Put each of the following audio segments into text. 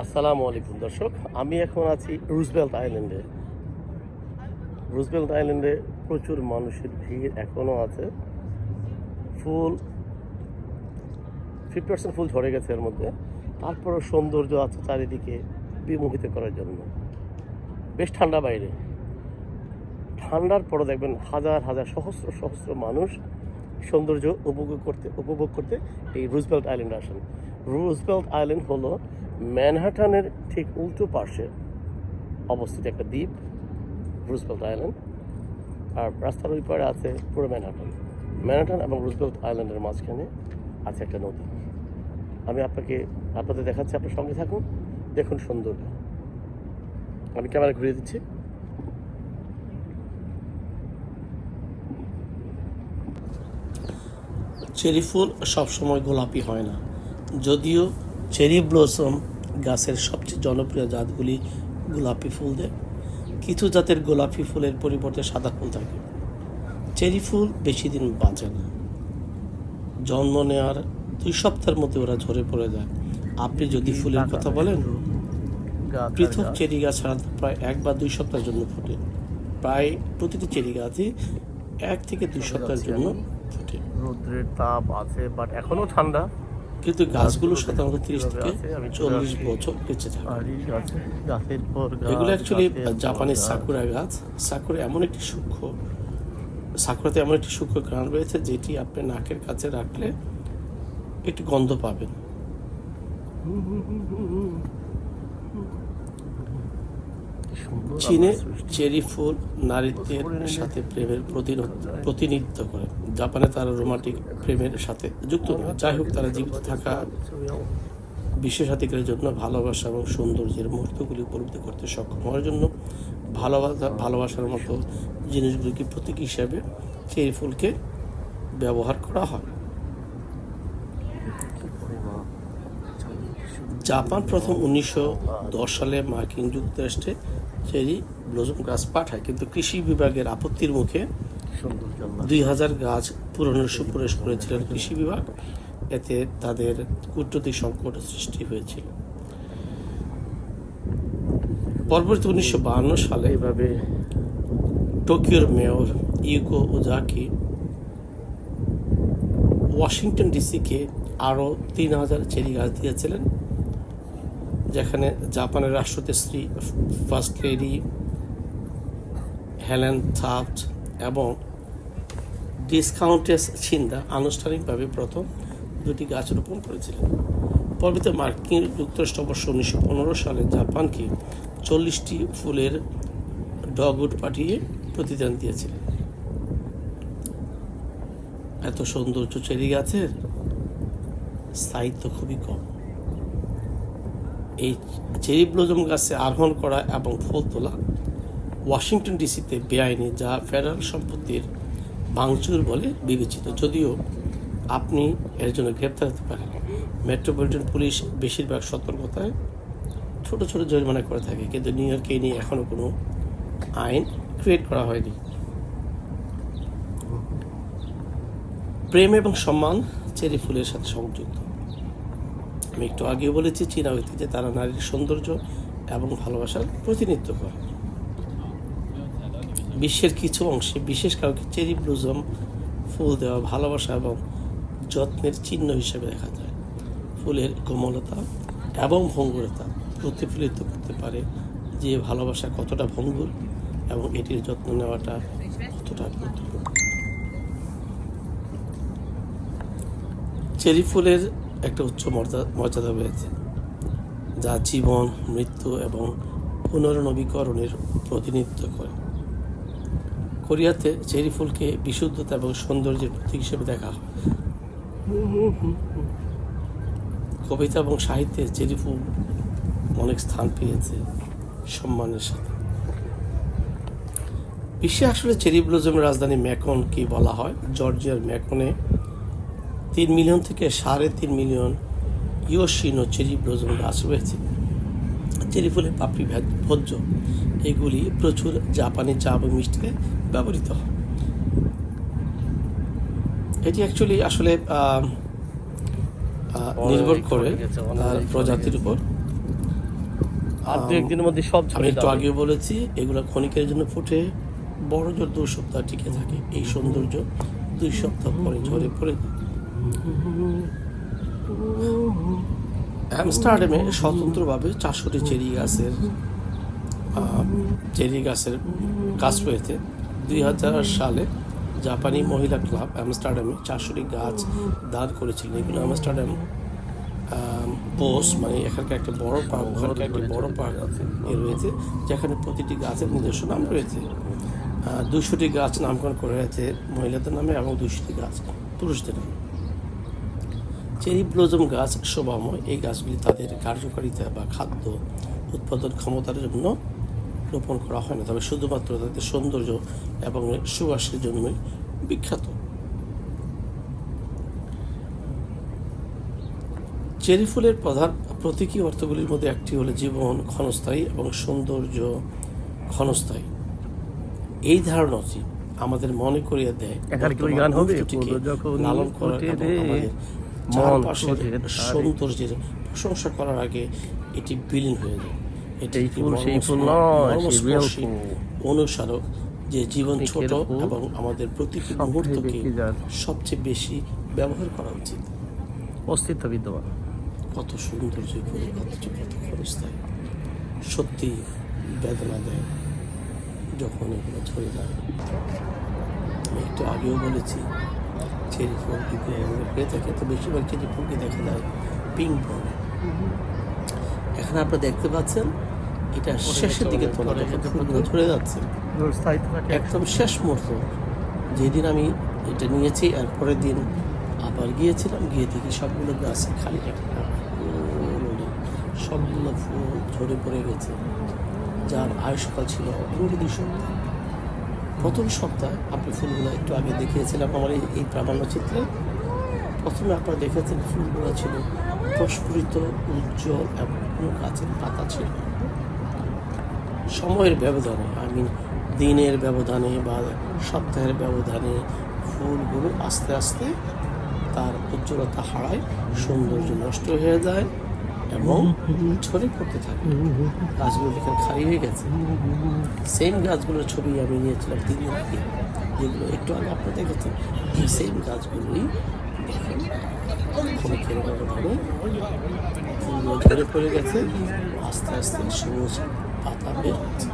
আসসালামু আলাইকুম, দর্শক। আমি এখন আছি রুজবেল্ট আইল্যান্ডে। রুজবেল্ট আইল্যান্ডে প্রচুর মানুষের ভিড় এখনও আছে। ফুল, ফিফটি পার্সেন্ট ফুল ঝরে গেছে এর মধ্যে। তারপরও সৌন্দর্য আছে চারিদিকে বিমোহিত করার জন্য। বেশ ঠান্ডা বাইরে। ঠান্ডার পরে দেখবেন হাজার হাজার, সহস্র সহস্র মানুষ সৌন্দর্য উপভোগ করতে উপভোগ করতে এই রুজবেল্ট আইল্যান্ডে আসেন। রুজবেল্ট আইল্যান্ড হলো ম্যানহাটানের ঠিক উল্টো পার্শ্বে অবস্থিত একটা দ্বীপ রুজবেল্ট আইল্যান্ড। আর রাস্তার ওই পারে আছে পুরো ম্যানহাটন। ম্যানহাটন এবং রুজবেল্ট আইল্যান্ডের মাঝখানে আছে একটা নদী। আমি আপনাকে, আপনাদের দেখাচ্ছি, আপনার সঙ্গে থাকুন। দেখুন সৌন্দর্য আমি ক্যামেরা ঘুরিয়ে দিচ্ছি। চেরি ফুল সবসময় গোলাপি হয় না। যদিও চেরি ব্লসম গাছের সবচেয়ে জনপ্রিয় জাতগুলি গোলাপি ফুল দেয়। কিছু জাতের গোলাপি ফুলের পরিবর্তে সাদা ফুল থাকে। চেরি ফুল বেশি দিন বাঁচে না। জন্ম নেওয়ার দুই সপ্তাহের মধ্যে ওরা ঝরে পড়ে যায়। আপনি যদি ফুলের কথা বলেন পৃথক চেরি গাছ সাধারণত প্রায় এক বা দুই সপ্তাহের জন্য ফোটে। প্রায় প্রতিটি চেরি গাছই এক থেকে দুই সপ্তাহের জন্য ফোটে। রৌদ্রের তাপ আছে বাট এখনও ঠান্ডা। কিন্তু গাছগুলো সাধারণত তিরিশ থেকে চল্লিশ বছর বেঁচে থাকে গাছের পর এগুলো অ্যাকচুয়ালি জাপানের। সাকুরা গাছ। সাকুরা এমন একটি সূক্ষ্ম সাকুরাতে এমন একটি সূক্ষ্ম ঘ্রাণ রয়েছে যেটি আপনি নাকের কাছে রাখলে একটি গন্ধ পাবেন। চীনে চেরি ফুল নারীত্বের সাথে প্রেমের প্রতিনো- প্রতিনিধিত্ব করে। জাপানে তারা রোমান্টিক প্রেমের সাথে যুক্ত যাই হোক, তারা জীবিত থাকা বিশেষাধিকারের জন্য ভালোবাসা এবং সৌন্দর্যের মুহূর্তগুলি উপলব্ধি করতে সক্ষম হওয়ার জন্য ভালোবাসা, ভালোবাসার মতো জিনিসগুলিকে প্রতীক হিসাবে চেরি ফুলকে ব্যবহার করা হয় জাপান প্রথম উনিশশো দশ সালে মার্কিন যুক্তরাষ্ট্রে চেরি ব্লজম গাছ পাঠায়, কিন্তু কৃষি বিভাগের আপত্তির মুখে। দুই হাজার গাছ পুরনোর সুপারিশ করেছিলেন কৃষি বিভাগ। এতে তাদের কূটনৈতিক সংকট সৃষ্টি হয়েছিল। পরবর্তী উনিশশো সালে এভাবে টোকিওর মেয়র ইউকো ওজাকি ওয়াশিংটন ডিসিকে আরও তিন হাজার চেরি গাছ দিয়েছিলেন, যেখানে জাপানের রাষ্ট্রপতি ফার্স্ট লেডি হেলেন থাফট এবং ডিসকাউন্টেস ছিন্দা আনুষ্ঠানিকভাবে প্রথম দুটি গাছ রোপণ করেছিলেন। পরবর্তীতে মার্কিন যুক্তরাষ্ট্র অবশ্য উনিশশো পনেরো সালে জাপানকে চল্লিশটি ফুলের ডগউড পাঠিয়ে প্রতিদান দিয়েছিলেন। এত সৌন্দর্য চেরি গাছের স্থায়িত্ব খুবই কম। এই চেরি ব্লজম গাছে আরোহণ করা এবং ফুল তোলা ওয়াশিংটন ডিসিতে বেআইনি যা ফেডারেল সম্পত্তির ভাঙচুর বলে বিবেচিত। যদিও আপনি এর জন্য গ্রেপ্তার হতে পারেন। মেট্রোপলিটন পুলিশ বেশিরভাগ সতর্কতায় ছোট ছোট জরিমানা করে থাকে, কিন্তু নিউ ইয়র্কে নিয়ে এখনও কোনো আইন ক্রিয়েট করা হয়নি। প্রেম এবং সম্মান চেরি ফুলের সাথে সংযুক্ত। আমি একটু আগেও বলেছি, চীনা ঐতিহ্যে তারা নারীর সৌন্দর্য এবং ভালোবাসার প্রতিনিধিত্ব করে। বিশ্বের কিছু অংশে, বিশেষ কাউকে চেরি ব্লুজম, ফুল দেওয়া ভালোবাসা এবং যত্নের চিহ্ন হিসেবে দেখা যায়। ফুলের কোমলতা এবং ভঙ্গুরতা প্রতিফলিত করতে পারে যে ভালোবাসা কতটা ভঙ্গুর এবং এটির যত্ন নেওয়াটা কতটা গুরুত্বপূর্ণ। চেরি ফুলের একটা উচ্চ মর্যাদা মর্যাদা রয়েছে, যা জীবন, মৃত্যু এবং পুনর্নবীকরণের প্রতিনিধিত্ব করে। কোরিয়াতে চেরি ফুলকে বিশুদ্ধতা এবং সৌন্দর্যের প্রতীক হিসেবে দেখা হয়। কবিতা এবং সাহিত্যে চেরি ফুল অনেক স্থান পেয়েছে সম্মানের সাথে। বিশ্বে আসলে চেরি ব্লজমের রাজধানী ম্যাকন কি বলা হয়? জর্জিয়ার ম্যাকনে তিন মিলিয়ন থেকে সাড়ে তিন মিলিয়ন ইয়োশিনো চেরি ব্লজম গাছ রয়েছে। চেরি ফুলের পাপড়ি ভেজ- ভোজ্য। এগুলি প্রচুর জাপানি চা এবং মিষ্টিতে ব্যবহৃত। এটি অ্যাকচুয়ালি আসলে নির্ভর করে তার প্রজাতির উপর। একদিনের মধ্যে সব আমি একটু। আগে বলেছি এগুলো ক্ষণিকের জন্য ফুটে বড় জোর দু সপ্তাহ টিকে থাকে। এই সৌন্দর্য দুই সপ্তাহ পরে ঝরে পড়ে। অ্যামস্টারডামে স্বতন্ত্রভাবে চারশোটি চেরি গাছের চেরি গাছের গাছ রয়েছে। দুই হাজার সালে জাপানি মহিলা ক্লাব অ্যামস্টারডামে চারশোটি গাছ দান করেছিল এগুলো অ্যামস্টারডাম বোস মানে এখানকার একটা বড় পার্ক ওখানকার একটা বড় পার্ক রয়েছে, যেখানে প্রতিটি গাছের নিজস্ব নাম রয়েছে। দুশোটি গাছ নামকরণ করা হয়েছে মহিলাদের নামে এবং দুশোটি গাছ পুরুষদের নামে। চেরি ব্লোজম গাছ, শোভাময়, এই গাছগুলি তাদের কার্যকারিতা বা খাদ্য উৎপাদন ক্ষমতার জন্য রোপণ করা হয় না। তবে শুধুমাত্র তাদের সৌন্দর্য এবং সুবাসের জন্যই বিখ্যাত। চেরি ফুলের প্রধান প্রতীকী অর্থগুলির মধ্যে একটি হলো জীবন ক্ষণস্থায়ী এবং সৌন্দর্য ক্ষণস্থায়ী। এই ধারণাটি আমাদের মনে করিয়ে দেয় লালন করার চারপাশের সৌন্দর্যের প্রশংসা করার আগে এটি বিলীন হয়ে যায়। এটি এই ফুল সেই নয়। অনুসারক যে জীবন ছোট এবং আমাদের প্রতিটি মুহূর্তকে। সবচেয়ে বেশি ব্যবহার করা উচিত। অস্তিত্ব বিদ্যমান। কত সৌন্দর্য করে অথচ কত খরচতায় সত্যি বেদনা দেয় যখন এগুলো ঝরে যায়। আমি একটু আগেও বলেছি চেরি ফুল এগুলো আমরা পেয়ে থাকি? তো বেশিরভাগ চেরি ফুলকে দেখা যায় পিঙ্ক বর্ণের এখন আপনারা দেখতে পাচ্ছেন এটা শেষের দিকে তোলা যখন ফুলগুলো ঝরে যাচ্ছে। একদম শেষ মুহূর্ত। যেদিন আমি এটা নিয়েছি আর পরের দিন আবার গিয়েছিলাম গিয়ে দেখি সবগুলো গাছ খালি একটা সবগুলো ফুল ঝরে পড়ে গেছে। যার আয়ুষ্কাল ছিল পুরো সপ্তাহ। প্রথম সপ্তাহ আপনি ফুলগুলো একটু আগে দেখিয়েছিলাম আমার এই এই প্রামাণ্য চিত্রে। প্রথমে আপনারা দেখেছেন ফুলগুলো ছিল প্রস্ফুটিত উজ্জ্বল এবং কোনো গাছের পাতা ছিল না। সময়ের ব্যবধানে আই মিন দিনের ব্যবধানে বা সপ্তাহের ব্যবধানে ফুলগুলো আস্তে আস্তে তার উজ্জ্বলতা হারায়, সৌন্দর্য নষ্ট হয়ে যায় এবং ছড়ে পড়তে থাকে। গাছগুলো দেখেন খালি হয়ে গেছে সেম গাছগুলোর ছবি আমি নিয়েছিলাম তিন দিন আগে, যেগুলো একটু আগে আপনারা দেখেছেন। এই সেম গাছগুলোই দেখেন পড়ে গেছে, আস্তে আস্তে সবুজ পাতা বের হচ্ছে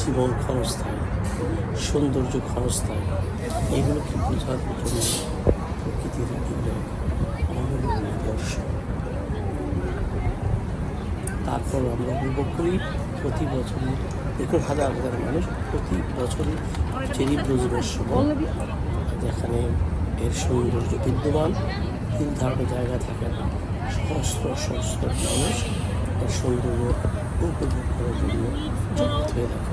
জীবন ক্ষণস্থায়ী সৌন্দর্য ক্ষণস্থায়ী এগুলোকে বোঝার জন্য প্রকৃতির এগুলো তারপর আমরা উপভোগ করি প্রতি বছরই দেখুন হাজার হাজার মানুষ প্রতি বছরই চেরি ব্লুজমের সময়। যেখানে এর সৌন্দর্য বিদ্যমান তিন ধারণের জায়গা থাকে না। সহস্র সহস্র মানুষ এর সৌন্দর্য উপভোগ করার জন্য হয়ে থাকে।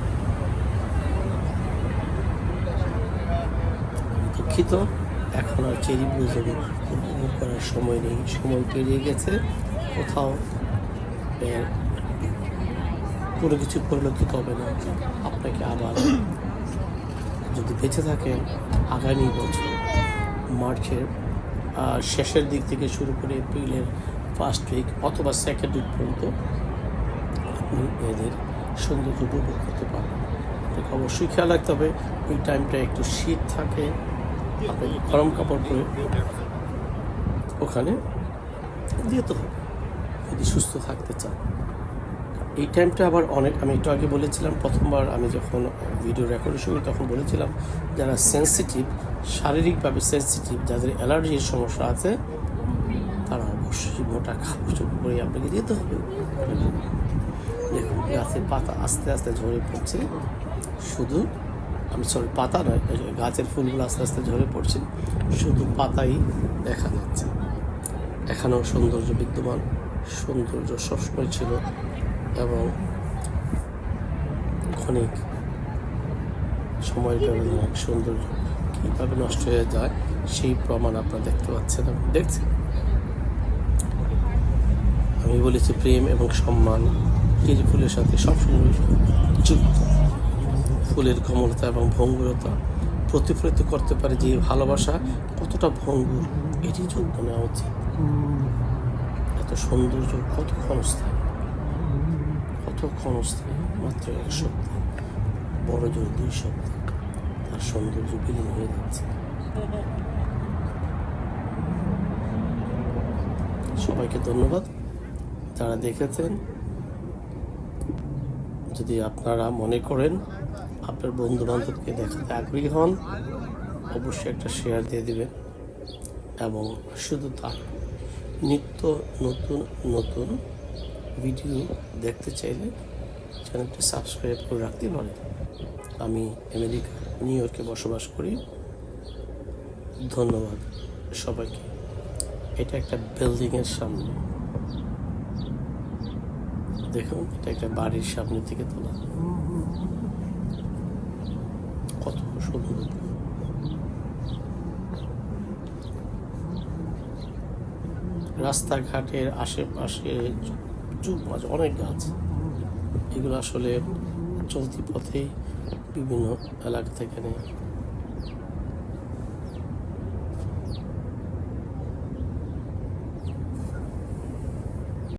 দুঃখিত, এখন আর চেরি ব্লুজম উপভোগ করার সময় নেই, সময় পেরিয়ে গেছে, কোথাও কোনো কিছু পরিলক্ষিত হবে না। আপনাকে আবার যদি বেঁচে থাকেন, আগামী বছর, মার্চের শেষের দিক থেকে শুরু করে এপ্রিলের ফার্স্ট উইক অথবা সেকেন্ড উইক পর্যন্ত আপনি এদের সৌন্দর্য উপভোগ করতে পারবেন। আপনাকে অবশ্যই খেয়াল রাখতে হবে, ওই টাইমটা একটু শীত থাকে আপনাকে গরম কাপড় পরে ওখানে যেতে হবে, যদি সুস্থ থাকতে চান। এই টাইমটা আবার অনেক, আমি একটু আগে বলেছিলাম, প্রথমবার আমি যখন ভিডিও রেকর্ডের শুরু তখন বলেছিলাম, যারা সেন্সিটিভ শারীরিকভাবে সেন্সিটিভ যাদের অ্যালার্জির সমস্যা আছে, তারা অবশ্যই মোটা কাপড় পরে আপনাকে যেতে হবে। দেখুন, গাছের পাতা আস্তে আস্তে ঝরে পড়ছে। শুধু, আমি সরি পাতা নয় গাছের ফুলগুলো আস্তে আস্তে ঝরে পড়ছে। শুধু পাতাই দেখা যাচ্ছে। এখানেও সৌন্দর্য বিদ্যমান, সৌন্দর্য সবসময় ছিল এবং ক্ষণিক সময়ের সৌন্দর্য কীভাবে নষ্ট হয়ে যায়, সেই প্রমাণ আপনারা দেখতে পাচ্ছেন দেখছেন। আমি বলেছি প্রেম এবং সম্মান চেরি ফুলের সাথে সবসময় যুক্ত। ফুলের কমলতা এবং ভঙ্গুরতা প্রতিফলিত করতে পারে যে ভালোবাসা, কতটা ভঙ্গুর, এটি যত্ন নেওয়া উচিত। এত সৌন্দর্য কত ক্ষণস্থায়ী। কত ক্ষণস্থায়ী, মাত্র এক সপ্তাহ, বড় জোর দুই সপ্তাহ। তার সৌন্দর্য বিলীন হয়ে যাচ্ছে। সবাইকে ধন্যবাদ। যারা দেখেছেন, যদি আপনারা মনে করেন আপনার বন্ধু বান্ধবকে দেখাতে আগ্রহী হন, অবশ্যই একটা শেয়ার দিয়ে দিবেন। এবং শুধু তা, নিত্য নতুন নতুন ভিডিও দেখতে চাইলে চ্যানেলটি সাবস্ক্রাইব করে রাখতে পারেন। আমি আমেরিকা, নিউ ইয়র্কে বসবাস করি। ধন্যবাদ সবাইকে। এটা একটা বিল্ডিংয়ের সামনে। দেখুন, এটা একটা বাড়ির সামনে থেকে তোলা। কত সুন্দর। রাস্তাঘাটের আশেপাশে চুপ মাছ অনেক গাছ। এগুলো আসলে চলতি পথেই বিভিন্ন এলাকা থেকে নেয়।